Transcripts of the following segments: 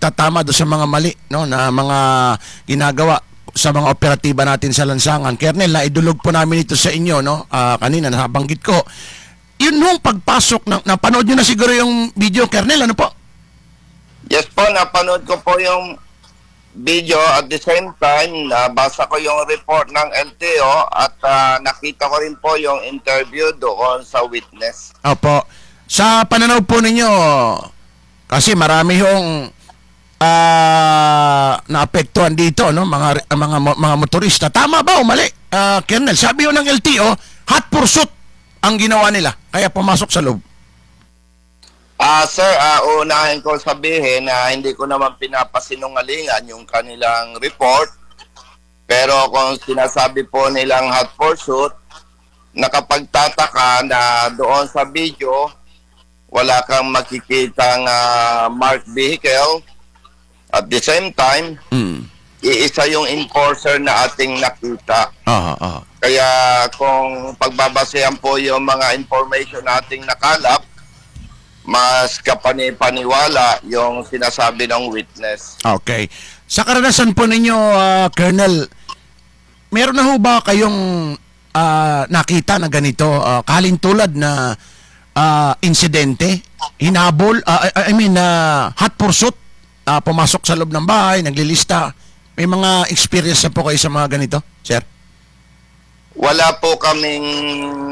tatama do sa mga mali no na mga ginagawa sa mga operatiba natin sa lansangan. Kernel, naidulog po namin ito sa inyo no. Ah, kanina nabanggit ko. Yun nung pagpasok ng napanood niyo na siguro yung video Kernel ano po? Yes po, napanood ko po yung video at the same time, nabasa ko yung report ng LTO at ah, nakita ko rin po yung interview doon sa witness. Opo. Sa pananaw po ninyo, kasi marami yung ah naapektuhan dito, no? Mga mga mga motorista. Tama ba o mali? Ah, Colonel, sabi ng LTO, hot pursuit ang ginawa nila. Kaya pumasok sa loob. Ah, sir, ah, unahin ko sabihin na hindi ko naman pinapasinungalingan yung kanilang report. Pero kung sinasabi po nilang hot pursuit, nakapagtataka na doon sa video, wala kang makikitang ah, marked vehicle. At the same time, Mm. iisa yung enforcer na ating nakita. Aha, aha. Kaya kung pagbabasehan po yung mga information nating nakalap, mas kapani-paniwala yung sinasabi ng witness. Okay. Sa karanasan po ninyo, ah, Colonel, meron na ho ba kayong ah, nakita na ganito, ah, kalintulad na ah, insidente, hinabol, ah, I, mean, ah, hot pursuit, ah, pumasok sa loob ng bahay, naglilista. May mga experience na po kayo sa mga ganito, sir? Wala po kaming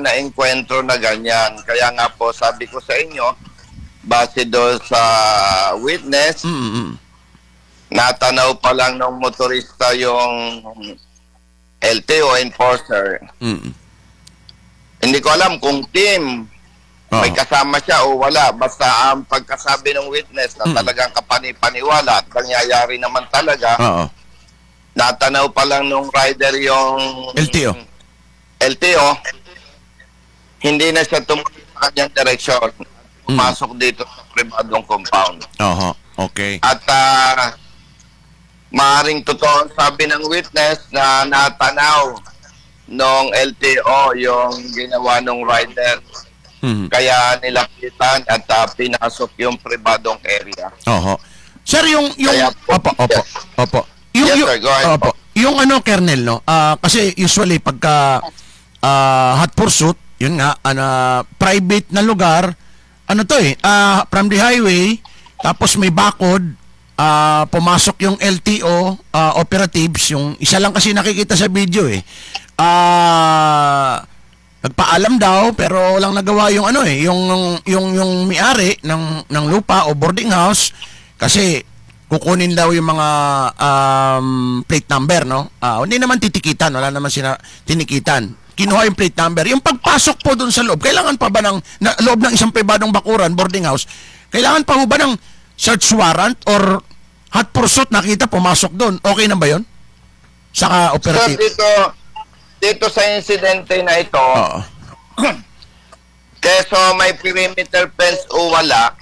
naengkwentro na ganyan. Kaya nga po sabi ko sa inyo, base do sa witness, Mm-mm. natanaw pa lang ng motorista yung LTO enforcer. Mm-mm. Hindi ko alam kung team Oo. may kasama siya o wala. Basta ang pagkasabi ng witness na Mm. talagang kapani-paniwala at nangyayari naman talaga, Oo. natanaw pa lang nung rider yung LTO. LTO, hindi na siya tumakbo sa kanyang direksyon. Pumasok dito sa pribadong compound. Oho. Okay. At ah, maaring totoo sabi ng witness na natanaw nung LTO yung ginawa ng rider. Mhm. Kaya nilapitan at ah, pinasok yung pribadong area. Oho. Sir, yung yung Kaya po- opo, opo, opo. Yung, Yes, yung, sir. Go ahead opo. Yung ano, Kernel, no? Ah, kasi usually pagka ah, hot pursuit, yun nga, ano, private na lugar, ano to eh, ah, from the highway, tapos may bakod, ah, pumasok yung LTO ah, operatives, yung isa lang kasi nakikita sa video eh. Ah, nagpaalam daw pero lang nagawa yung ano eh, yung yung yung may-ari ng ng lupa o boarding house kasi kukunin daw yung mga um, plate number, no? Ah, hindi naman titikitan, wala naman sina tinikitan. Kinuha yung plate number. Yung pagpasok po doon sa loob, kailangan pa ba ng na, loob ng isang pribadong bakuran, boarding house, kailangan pa ba ng search warrant or hot pursuit nakita pumasok doon? Okay na ba 'yon? Saka Sir, operative. dito, dito sa insidente na ito, Oo. keso may perimeter fence o wala,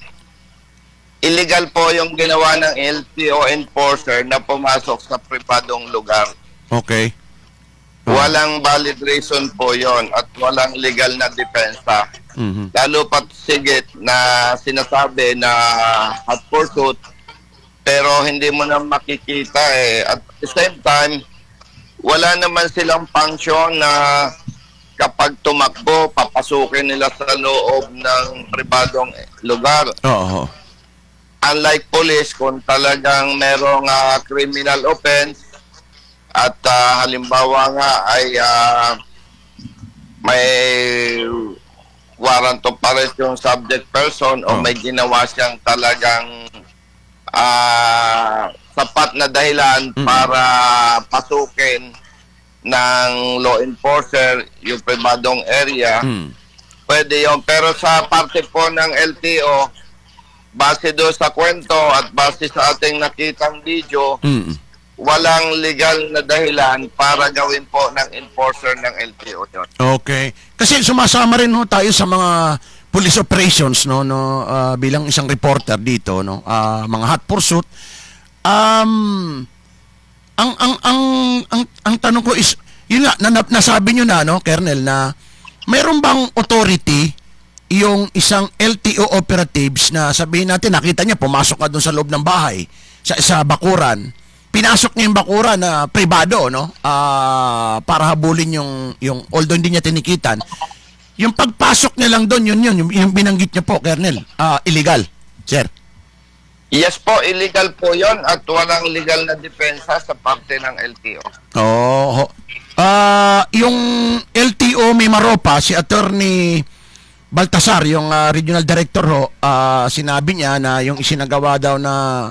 illegal po yung ginawa ng LTO enforcer na pumasok sa pribadong lugar. Okay. Walang valid reason po yon at walang legal na depensa. Mhm. Lalo pat sigit na sinasabi na hot pursuit pero hindi mo na makikita eh. At the same time, wala naman silang function na kapag tumakbo, papasukin nila sa loob ng pribadong lugar. Oo. Unlike police, kung talagang merong ah, criminal offense at ah, halimbawa nga ay ah, may warrant of arrest yung subject person o Oh. may ginawa siyang talagang ah, sapat na dahilan Mm. para pasukin ng law enforcer yung pribadong area, Mm. pwede yun. Pero sa parte po ng LTO, base do sa kwento at base sa ating nakitang video, Mm. walang legal na dahilan para gawin po ng enforcer ng LTO yun. Okay. Kasi sumasama rin ho tayo sa mga police operations no no ah, bilang isang reporter dito no ah, mga hot pursuit um ang ang ang ang, ang tanong ko is yun nga na, na- nasabi niyo na no Colonel na mayroon bang authority yung isang LTO operatives na sabihin natin nakita niya pumasok ka doon sa loob ng bahay sa, sa bakuran, pinasok niya yung bakuran na privado, no? Ah, para habulin yung, yung, although hindi niya tinikitan, yung pagpasok niya lang doon, yun yun, yung, yung binanggit niya po, Colonel, ah, illegal, sir. Yes po, illegal po yon at walang legal na depensa sa parte ng LTO. Oo. ho. Ah, yung LTO may maropa, si Attorney Baltasar, yung ah, regional director ho, ah, sinabi niya na yung isinagawa daw na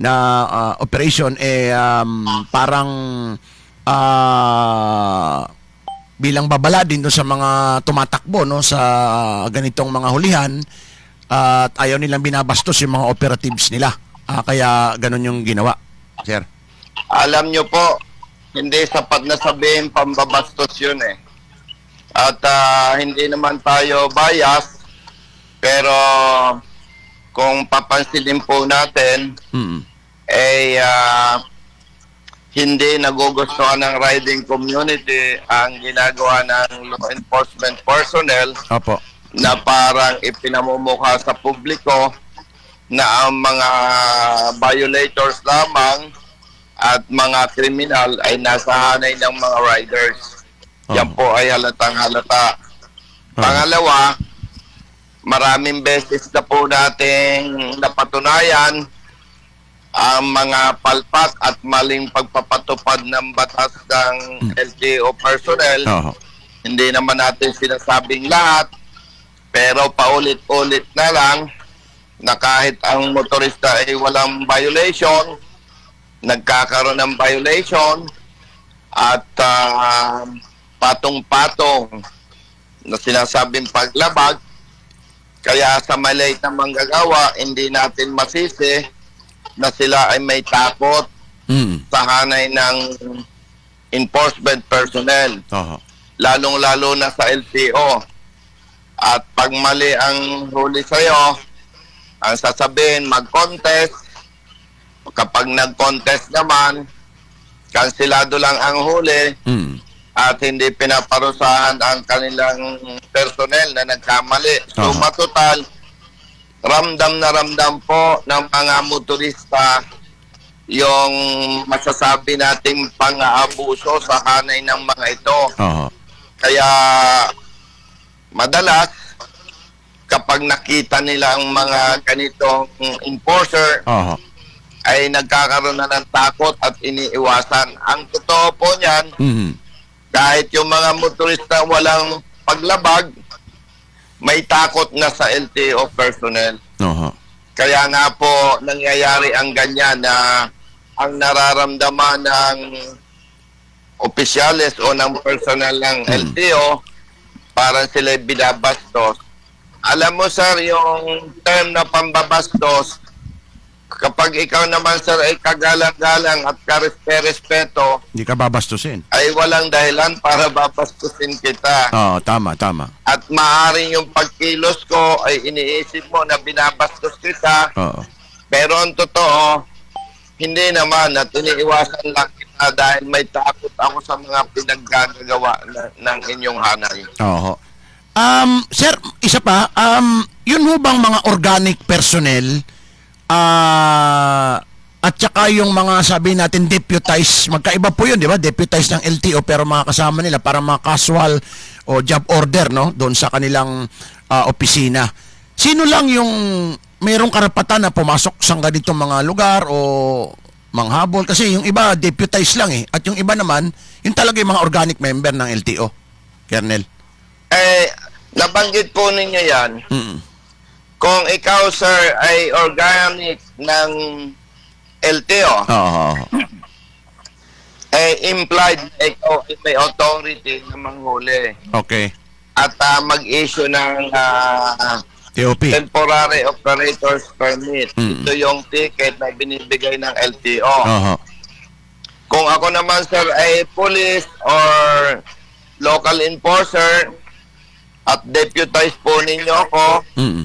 na ah, operation eh um, parang ah, bilang babala din doon sa mga tumatakbo no sa ganitong mga hulihan at ayaw nilang binabastos yung mga operatives nila. Ah, kaya ganun yung ginawa, sir. Alam nyo po, hindi sapat na sabihin pambabastos yun eh. At ah, hindi naman tayo bias, pero kung papansinin po natin, Mm. eh ah, hindi nagugustuhan ng riding community ang ginagawa ng law enforcement personnel Opo. Na parang ipinamumukha sa publiko na ang mga violators lamang at mga kriminal ay nasa hanay ng mga riders. Yan Oo. po ay halatang halata. Pangalawa, maraming beses na po nating napatunayan ang mga palpak at maling pagpapatupad ng batas ng LTO personnel Oo. hindi naman natin sinasabing lahat, pero paulit-ulit na lang na kahit ang motorista ay walang violation, nagkakaroon ng violation at ah, patong-patong na sinasabing paglabag, kaya sa maliit na manggagawa, hindi natin masisi na sila ay may takot Mm. sa hanay ng enforcement personnel Oo. lalong-lalo na sa LTO. At pag mali ang huli sa'yo, ang sasabihin, mag-contest. Kapag nag-contest naman, kansilado lang ang huli Mm. at hindi pinaparusahan ang kanilang personnel na nagkamali. So, Aha. matotal, ramdam na ramdam po ng mga motorista yung masasabi nating pang-aabuso sa hanay ng mga ito. Oo. Kaya madalas kapag nakita nila ang mga ganitong enforcer Oo. ay nagkakaroon na ng takot at iniiwasan. Ang totoo po niyan, Mm. kahit yung mga motorista walang paglabag, may takot na sa LTO personnel. Oo. Kaya nga po nangyayari ang ganyan na ang nararamdaman ng opisyales o ng personal ng LTO parang sila binabastos. Alam mo sir, yung term na pambabastos, kapag ikaw naman sir ay kagalang-galang at karespe-respeto, Hindi ka babastusin. ay walang dahilan para babastusin kita. Oo, tama, tama. At maaaring yung pagkilos ko ay iniisip mo na binabastos kita, Oo. pero ang totoo, hindi naman at iniiwasan lang kita dahil may takot ako sa mga pinaggagawa na- ng inyong hanay. Oo. Um, sir, isa pa, um, yun ho bang mga organic personnel ah at saka yung mga sabi natin deputized, magkaiba po yun, di ba? Deputized ng LTO pero mga kasama nila para mga casual o job order, no? Doon sa kanilang ah, opisina. Sino lang yung mayroong karapatan na pumasok sa ganitong mga lugar o manghabol? Kasi yung iba deputized lang eh. At yung iba naman, yung talaga yung mga organic member ng LTO. Kernel. Eh, nabanggit po ninyo yan, Mm. kung ikaw sir ay organic ng LTO, Oo. eh implied ikaw ay may authority na manghuli Okay. at ah, mag-issue ng ah, TOP. temporary operator's permit. Mm. Ito yung ticket na binibigay ng LTO. Oo. Kung ako naman sir ay police or local enforcer at deputized po ninyo ako, Mm.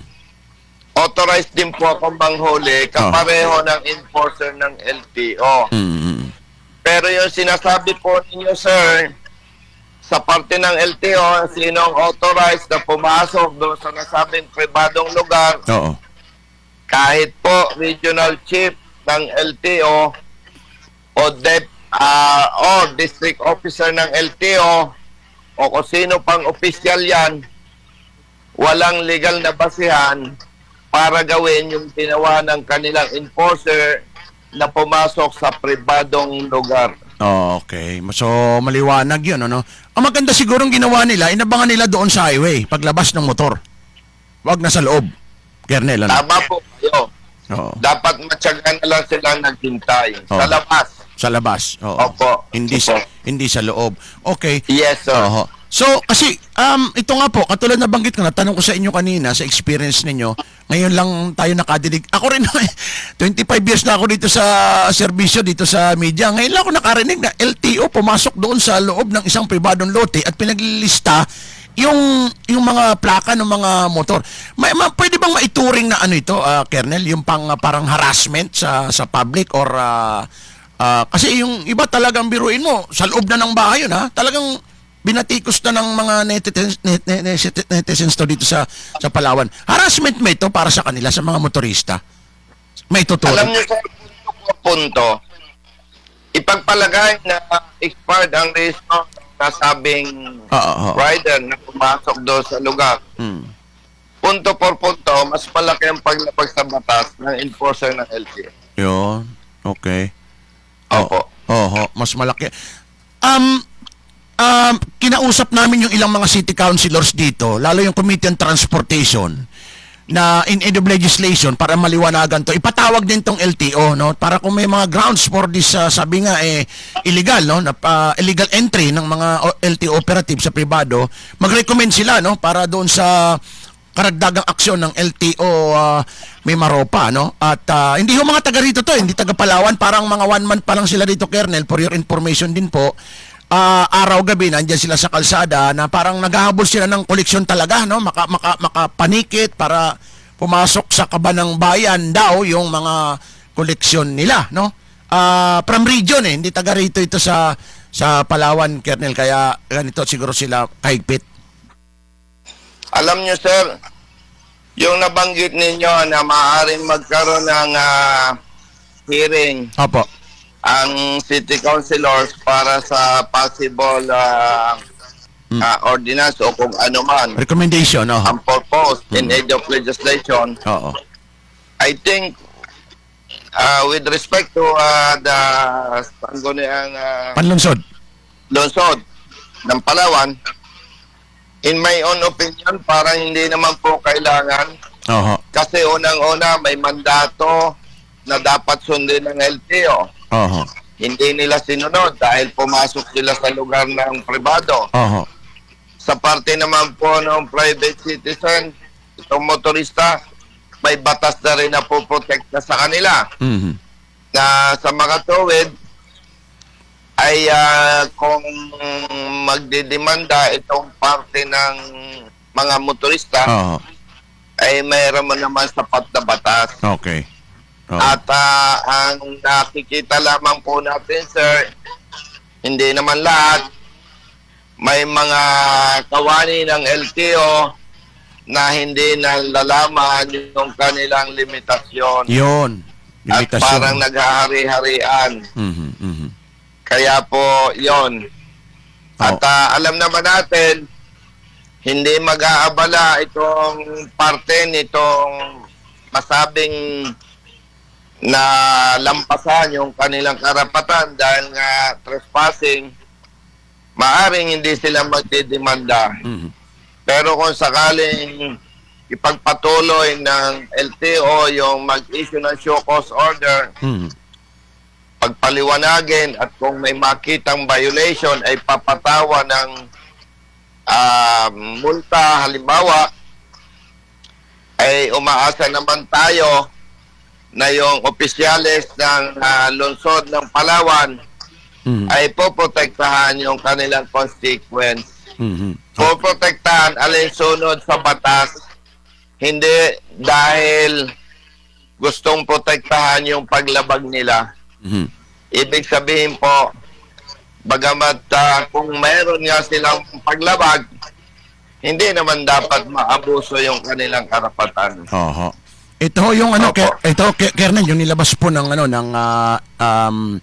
authorized din po akong manghuli kapareho ng enforcer ng LTO. Mm. Pero yung sinasabi po ninyo sir, sa parte ng LTO, sinong authorized na pumasok doon sa nasabing pribadong lugar, Oo. kahit po regional chief ng LTO o dep ah, o district officer ng LTO o kung sino pang opisyal yan, walang legal na basihan para gawin yung ginawa ng kanilang enforcer na pumasok sa pribadong lugar. Okay. So, maliwanag yun, ano? Ang maganda sigurong ginawa nila, inabangan nila doon sa highway, paglabas ng motor. Wag na sa loob. Kernel, ano? Tama po kayo. Oo. Dapat matyagan na lang silang naghintay sa Oo. labas. Sa labas. Oo. Opo. Hindi sa Opo. hindi sa loob. Okay. Yes, sir. Oho. So, kasi um ito nga po, katulad na banggit ko na tanong ko sa inyo kanina sa experience ninyo, ngayon lang tayo nakadinig. Ako rin 25 years na ako dito sa serbisyo dito sa media. Ngayon lang ako nakarinig na LTO pumasok doon sa loob ng isang pribadong lote at pinaglilista yung yung mga plaka ng mga motor. May, ma, pwede bang maituring na ano ito, ah, Kernel, yung pang parang harassment sa sa public or ah, ah, kasi yung iba talagang biruin mo sa loob na ng bahay yun ha. Talagang binatikos na ng mga netizens, net, net, net- netizens to dito sa sa Palawan. Harassment ba ito para sa kanila sa mga motorista? May tuturo. Alam niyo sa punto po punto, ipagpalagay na expired ang rehistro ng nasabing Oo, oo. rider na pumasok doon sa lugar. Hmm. Punto por punto, mas malaki ang paglabag sa batas ng enforcer ng LTO. Yun. Okay. Opo. Oho, mas malaki. Um, um, kinausap namin yung ilang mga city councilors dito, lalo yung Committee on Transportation, na in aid of legislation para maliwanagan to. Ipatawag din tong LTO, no? Para kung may mga grounds for this, uh, sabi nga, eh, illegal, no? Na, uh, illegal entry ng mga LTO operative sa pribado, mag-recommend sila, no? Para doon sa karagdagang aksyon ng LTO uh, may maropa no at uh, hindi ho mga taga rito to hindi taga Palawan parang mga one month pa lang sila dito Kernel for your information din po Ah, araw gabi nandiyan sila sa kalsada na parang naghahabol sila ng koleksyon talaga no? Maka, maka, makapanikit para pumasok sa kaba ng bayan daw yung mga koleksyon nila no? Ah, from region eh. Hindi taga rito ito sa sa Palawan Kernel. Kaya ganito siguro sila kahigpit. Alam niyo, sir, yung nabanggit ninyo na maaaring magkaroon ng ah, hearing. Opo ang city councilors para sa possible ah, Hmm. ah, ordinance o kung ano man recommendation oh ang purpose in Hmm. aid of legislation, oo I think uh, with respect to uh, the sangguniang uh, panlunsod lungsod ng Palawan, in my own opinion, parang hindi naman po kailangan Oho. kasi unang-una may mandato na dapat sundin ng LTO. Oho. Hindi nila sinunod dahil pumasok sila sa lugar ng pribado. Oho. Sa parte naman po ng private citizen, itong motorista, may batas na rin na po protekta sa kanila. Mhm. Na sa mga tuwid, ay ah, kung magdidemanda itong parte ng mga motorista, Oho. ay mayroon naman sapat na batas. Okay. Oo. At ah, ang nakikita lamang po natin, sir, hindi naman lahat, may mga kawani ng LTO na hindi nalalaman yung kanilang limitasyon. Yun. At Limitasyon. parang naghahari-harian. Mhm. Mhm. Kaya po, yon. At Oo. ah, alam naman natin, hindi mag-aabala itong parte nitong masabing na lampasan yung kanilang karapatan dahil nga trespassing, maaring hindi sila magdidemanda. Mhm. Pero kung sakaling ipagpatuloy ng LTO yung mag-issue ng show cause order, Mhm. pagpaliwanagin at kung may makitang violation ay papatawa ng ah, multa halimbawa ay umaasa naman tayo na yung opisyales ng ah, lungsod ng Palawan Mhm. ay poprotektahan yung kanilang constituents. Mhm. Poprotektahan alinsunod sa batas hindi dahil gustong protektahan yung paglabag nila. Mhm. Ibig sabihin po, bagamat ah, kung mayroon nga silang paglabag, hindi naman dapat maabuso yung kanilang karapatan. Oho. Ito ho yung ano, Opo. Ke- ito Ke- Kernel, yung nilabas po ng ano ng ah, um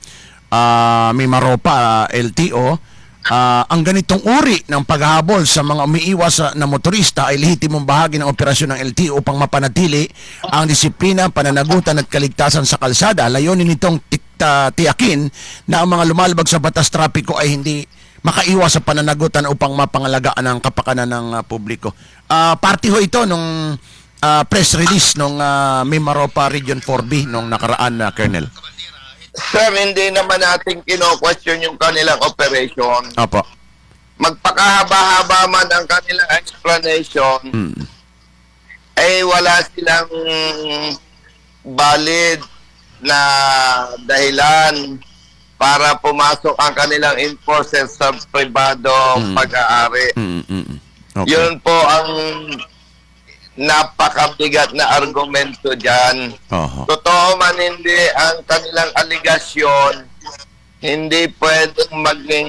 ah, may maropa ah, LTO. ah, ang ganitong uri ng paghahabol sa mga umiiwas sa- na motorista ay lehitimong bahagi ng operasyon ng LTO upang mapanatili ang disiplina, pananagutan at kaligtasan sa kalsada. Layunin nitong tik- ah, tiyakin na ang mga lumalabag sa batas trapiko ay hindi makaiwas sa pananagutan upang mapangalagaan ang kapakanan ng ah, publiko. Ah, parte ho ito nung ah, press release nung uh, Mimaropa Region 4B nung nakaraan na Colonel. Sir, hindi naman natin kino-question yung kanilang operation. Opo. Magpakahaba-haba man ang kanilang explanation, Mm. eh wala silang valid na dahilan para pumasok ang kanilang enforcer sa pribadong Mm. pag-aari. Mm, mm, mm. Okay. Yun po ang napakabigat na argumento dyan. Oho. Totoo man hindi ang kanilang aligasyon, hindi pwedeng maging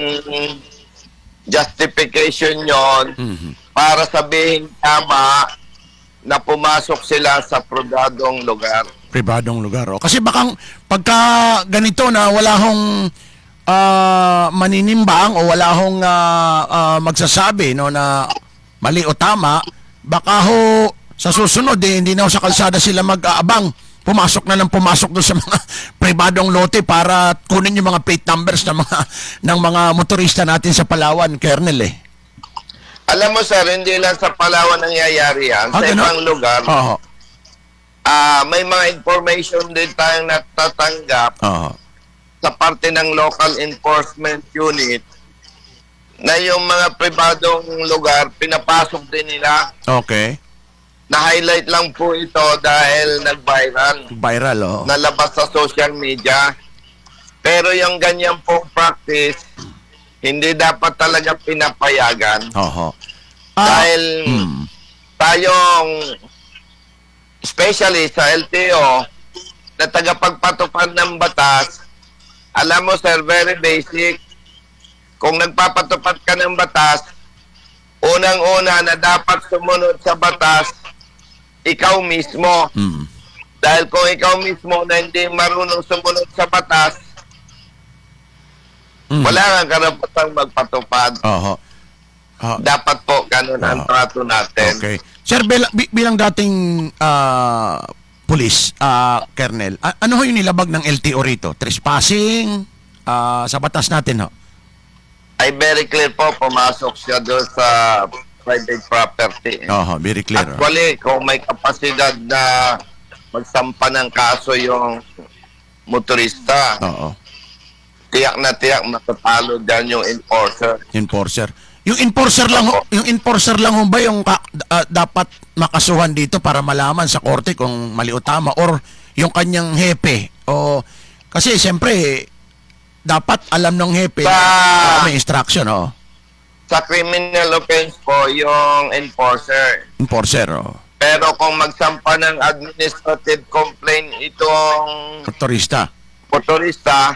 justification yon Mhm. para sabihin tama na pumasok sila sa pribadong lugar. Pribadong lugar. O. Kasi bakang pagka ganito na wala hong ah, maninimbang o wala hong ah, ah, magsasabi no na mali o tama, baka ho sa susunod eh, hindi na ho sa kalsada sila mag-aabang. Pumasok na ng pumasok doon sa mga pribadong lote para kunin yung mga plate numbers ng mga ng mga motorista natin sa Palawan, Kernel eh. Alam mo sir, hindi lang sa Palawan nangyayari yan. Ah, sa ganun? ibang lugar, Oo. ah, may mga information din tayong natatanggap Oo. sa parte ng local enforcement unit na yung mga pribadong lugar, pinapasok din nila. Okay. Na-highlight lang po ito dahil nag-viral. Viral, oh. nalabas sa social media. Pero yung ganyan pong practice, hindi dapat talaga pinapayagan. Oho. Ah, dahil hmm. tayong, especially sa LTO, na tagapagpatupad ng batas, alam mo sir, very basic, kung nagpapatupad ka ng batas, unang-una na dapat sumunod sa batas, ikaw mismo. Hmm. Dahil kung ikaw mismo na hindi marunong sumunod sa batas, Hmm. wala kang karapatang magpatupad. Oho. Ah, Dapat po ganun ang Ah. trato natin. okay. Sir, bilang, bi- bilang dating ah, pulis, ah, Colonel, ano ho yung nilabag ng LTO rito? Trespassing ah, sa batas natin ho? Ay very clear po, pumasok siya doon sa private property. Oho, very clear. oh. Actually, kung may kapasidad na magsampa ng kaso yung motorista, Oo. tiyak na tiyak matatalo dyan yung enforcer. Enforcer. Yung enforcer lang ho, yung enforcer lang ho ba yung ka- ah, dapat makasuhan dito para malaman sa korte kung mali o tama or yung kanyang hepe o kasi siyempre dapat alam ng hepe Sa- na may instruction oh. Sa criminal offense po, yung enforcer. Enforcer oh. Pero kung magsampa ng administrative complaint itong Motorista. motorista,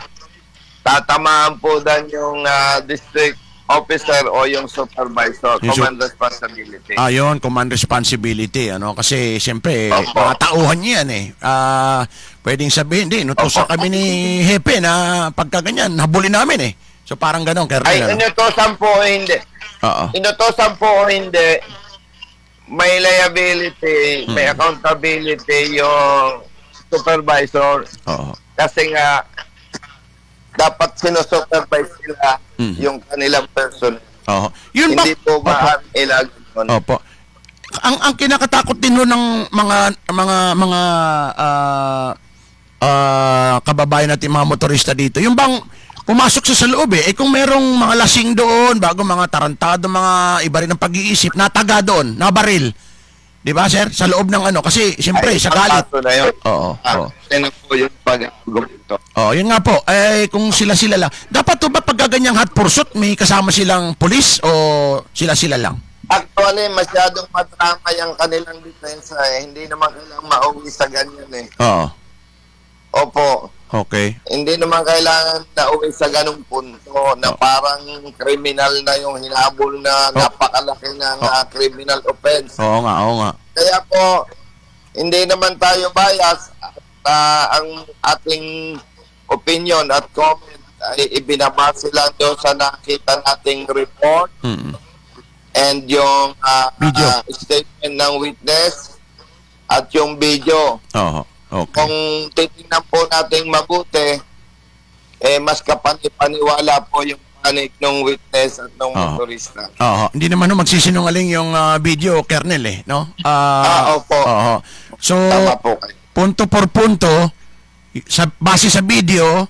tatamaan po dan yung ah, district officer o yung supervisor, Yung su- command responsibility. Ayon, command responsibility ano kasi siyempre Opo. mga tauhan niya yan eh. Ah, pwedeng sabihin din, utusan Opo. kami ni hepe na pagka ganyan, habulin namin eh. So parang ganon, Colonel. Ay, ano? inutosan po o hindi. Oo. Inutosan po o hindi, may liability, may accountability yung supervisor Oo. kasi nga dapat sinusupervise sila Mhm. yung kanilang person. Oo. Yun ba? Hindi po Opo. ba ilagay Opo. Ang ang kinakatakot din ng mga mga mga ah ah, kababayan natin mga motorista dito. Yung bang pumasok sa sa loob eh, eh kung merong mga lasing doon, bago mga tarantado, mga iba rin ang pag-iisip, nataga doon, nabaril. 'Di ba, sir? Sa loob ng ano kasi siyempre sa galit. Na yun. Oo. Ah, oo. yan po yung pag-argumento. Oh, yun nga po. Eh kung sila-sila lang. Dapat to ba pag ganyang hot pursuit, may kasama silang pulis o sila-sila lang? Actually, masyadong matrama yung kanilang depensa eh. Hindi naman kailangan mauwi sa ganyan eh. Oo. Opo, Okay. hindi naman kailangan na uwi sa ganung punto na Oh. parang criminal na yung hinabol na Oh. napakalaki ng Oh. criminal offense. Oo nga, oo nga. Kaya po, hindi naman tayo bias. At, ah, ang ating opinion at comment ay ibinabase lang doon sa nakita nating report Mm. and yung ah, Video. ah, statement ng witness at yung video. Oo. Okay. Kung titingnan po natin mabuti, eh mas kapani-paniwala po yung panig ng witness at ng Oo. motorista. Oo. Hindi naman ho magsisinungaling yung ah, video, Kernel eh, no? Ah, opo. Oo. So, Tama po kayo. punto por punto, sa, base sa video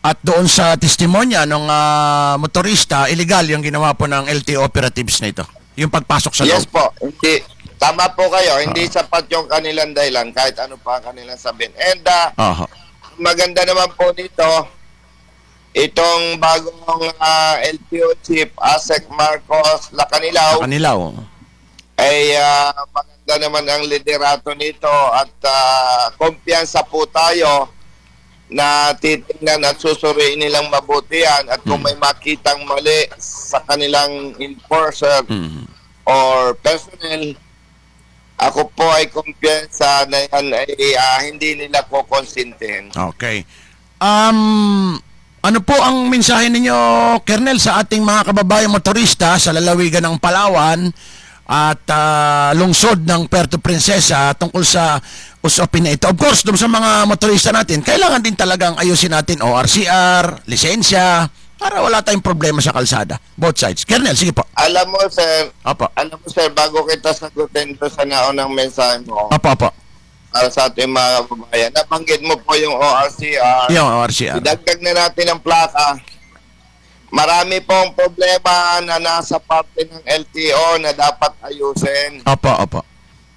at doon sa testimonya ng ah, motorista, illegal yung ginawa po ng LTO operatives na ito. Yung pagpasok sa Yes loob. po. Hindi, tama po kayo. Hindi Ah. sapat yung kanilang dahilan kahit ano pa ang kanilang sabihin. And ah, Oo. maganda naman po dito, itong bagong ah, LTO chief, Asek Marcos Lacanilaw, Kanilaw. ay ah, maganda naman ang liderato nito at ah, kumpiyansa po tayo na titingnan at susuriin nilang mabuti yan at kung may makitang mali sa kanilang enforcer Mhm. or personnel, ako po ay kumpiyansa na yan ay ah, hindi nila ko konsintihin. Okay. Um, ano po ang mensahe ninyo, Kernel, sa ating mga kababayang motorista sa lalawigan ng Palawan at ah, lungsod ng Puerto Princesa tungkol sa usapin na ito? Of course, doon sa mga motorista natin, kailangan din talagang ayusin natin ORCR, lisensya, para wala tayong problema sa kalsada. Both sides. Kernel, sige po. Alam mo, sir, Opo. alam mo, sir, bago kita sagutin doon sa naunang mensahe mo, Opo, opo. para sa ating mga kababayan, nabanggit mo po yung ORCR. Yung ORCR. Idagdag na natin ang plaka. Marami pong problema na nasa parte ng LTO na dapat ayusin. Opo, opo.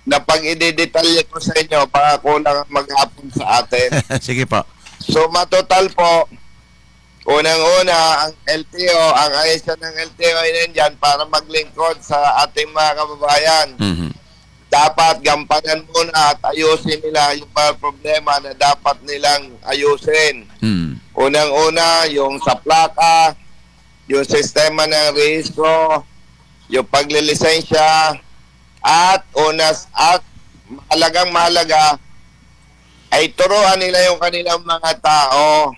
Na pag idedetalye ko sa inyo, baka kulang ang maghapon sa atin. sige po. So matotal po, unang-una, ang LTO, ang ayos ng LTO ay nandyan para maglingkod sa ating mga kababayan. Mhm. Dapat gampanan muna at ayusin nila yung mga problema na dapat nilang ayusin. Mm. Unang-una, yung sa plaka, yung sistema ng rehistro, yung paglilisensya, at unas at mahalagang mahalaga ay turuan nila yung kanilang mga tao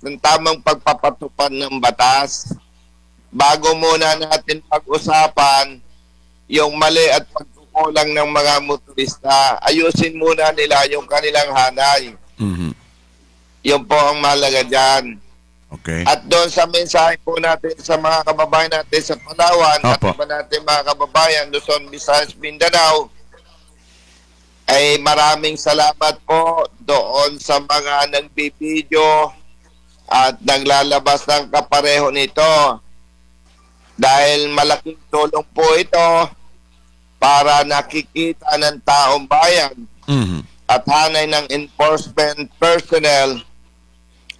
ng tamang pagpapatupad ng batas bago muna natin pag-usapan yung mali at pagkukulang ng mga motorista. Ayusin muna nila yung kanilang hanay. Mhm. Yun po ang mahalaga dyan. Okay. At doon sa mensahe po natin sa mga kababayan natin sa Palawan at Opo. iba natin mga kababayan Luzon, Visayas, Mindanao ay maraming salamat po doon sa mga nagbibideo at naglalabas ng kapareho nito dahil malaking tulong po ito para nakikita ng taong bayan Mhm. at hanay ng enforcement personnel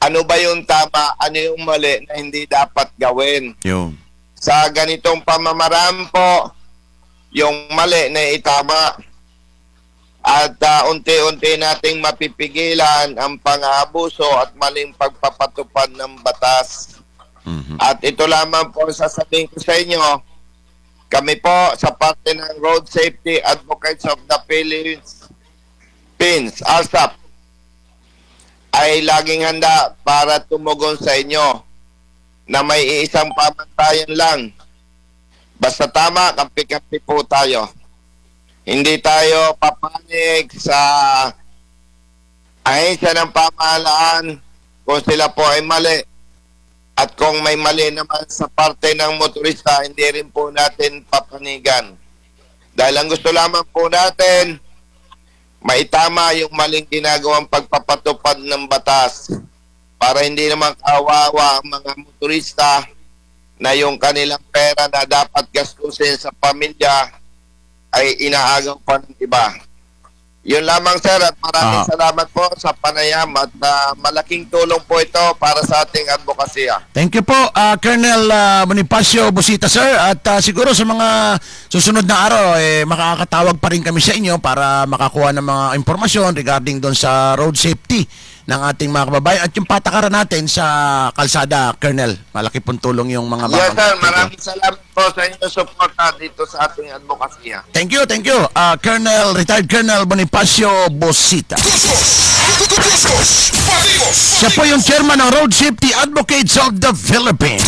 ano ba yung tama, ano yung mali na hindi dapat gawin. Yung. Sa ganitong pamamaraan po, yung mali na itama at ah, unti-unti nating mapipigilan ang pang-aabuso at maling pagpapatupad ng batas. Mhm. At ito lamang po ang sasabihin ko sa inyo, kami po sa parte ng Road Safety Advocates of the Philippines, PINS, ARSAP, ay laging handa para tumugon sa inyo na may iisang pamantayan lang. Basta tama, kampi-kampi po tayo. Hindi tayo papanig sa ahensya ng pamahalaan kung sila po ay mali. At kung may mali naman sa parte ng motorista, hindi rin po natin papanigan. Dahil ang gusto lamang po natin, maitama yung maling ginagawang pagpapatupad ng batas para hindi naman kawawa ang mga motorista na yung kanilang pera na dapat gastusin sa pamilya ay inaagaw pa ng iba. Yun lamang sir at maraming Ah. salamat po sa panayam at ah, malaking tulong po ito para sa ating advokasya. Thank you po, ah, Colonel ah, Bonifacio Busita, sir. At ah, siguro sa mga susunod na araw, eh, makakatawag pa rin kami sa inyo para makakuha ng mga impormasyon regarding doon sa road safety ng ating mga kababayan at yung patakaran natin sa kalsada, Colonel. Malaki pong tulong yung mga Yes, sir. Maraming salamat po sa inyong suporta dito sa ating advokasya. Thank you, thank you. Ah, Colonel, retired Colonel Bonifacio Bosita. Siya po yung chairman ng Road Safety Advocates of the Philippines.